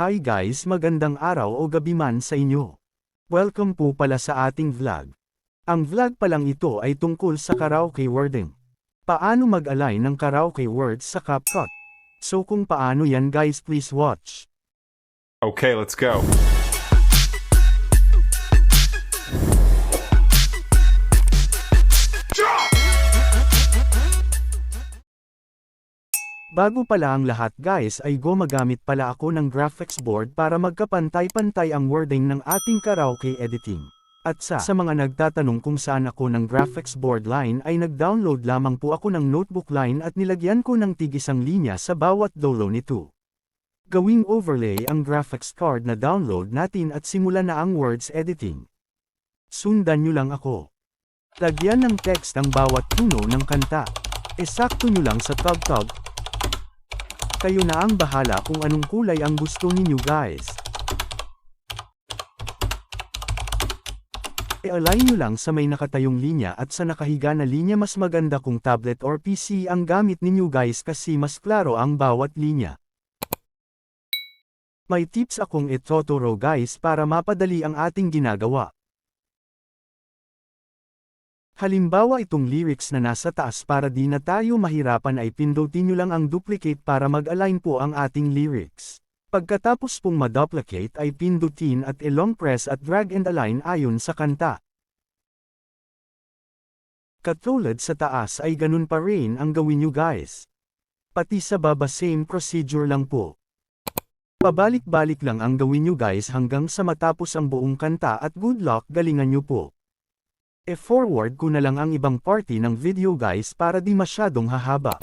Hi guys magandang araw o gabi man sa inyo. Welcome po pala sa ating vlog. Ang vlog palang ito ay tungkol sa karaoke wording. Paano mag-align ng karaoke words sa CapCut? So kung paano yan guys please watch. Okay, let's go. Bago pala ang lahat guys ay gumagamit pala ako ng graphics board para magkapantay-pantay ang wording ng ating karaoke editing. At sa, sa mga nagtatanong kung saan ako ng graphics board line ay nag-download lamang po ako ng notebook line at nilagyan ko ng tigisang linya sa bawat dulo nito. Gawing overlay ang graphics card na download natin at simulan na ang words editing. Sundan nyo lang ako. Lagyan ng text ang bawat tuno ng kanta. Esakto nyo lang sa tug-tug, kayo na ang bahala kung anong kulay ang gusto ninyo guys. I-align nyo lang sa may nakatayong linya at sa nakahiga na linya mas maganda kung tablet or PC ang gamit ninyo guys kasi mas klaro ang bawat linya. May tips akong ituturo guys para mapadali ang ating ginagawa. Halimbawa itong lyrics na nasa taas para di na tayo mahirapan ay pindutin nyo lang ang duplicate para mag-align po ang ating lyrics. Pagkatapos pong ma-duplicate ay pindutin at i-long press at drag and align ayon sa kanta. Katulad sa taas ay ganun pa rin ang gawin nyo guys. Pati sa baba same procedure lang po. Pabalik-balik lang ang gawin nyo guys hanggang sa matapos ang buong kanta at good luck galingan nyo po. E-forward ko na lang ang ibang party ng video guys para di masyadong hahaba.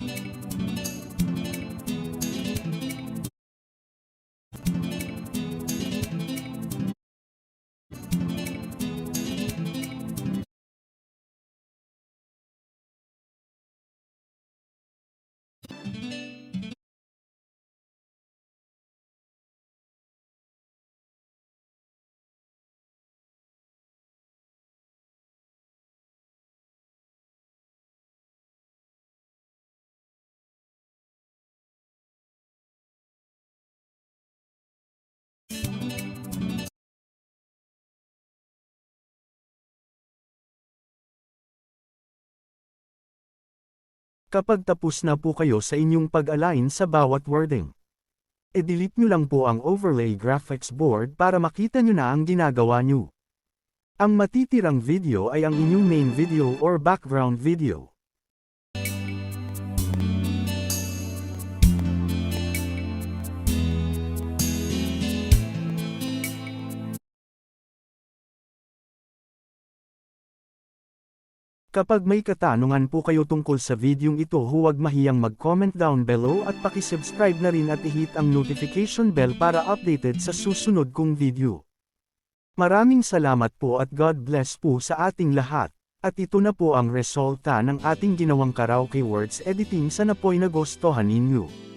Música Kapag tapos na po kayo sa inyong pag-align sa bawat wording, e-delete nyo lang po ang overlay graphics board para makita nyo na ang ginagawa nyo. Ang matitirang video ay ang inyong main video or background video. Kapag may katanungan po kayo tungkol sa videong ito huwag mahiyang mag-comment down below at pakisubscribe na rin at i-hit ang notification bell para updated sa susunod kong video. Maraming salamat po at God bless po sa ating lahat. At ito na po ang resulta ng ating ginawang karaoke words editing sa napoy na gustuhan ninyo.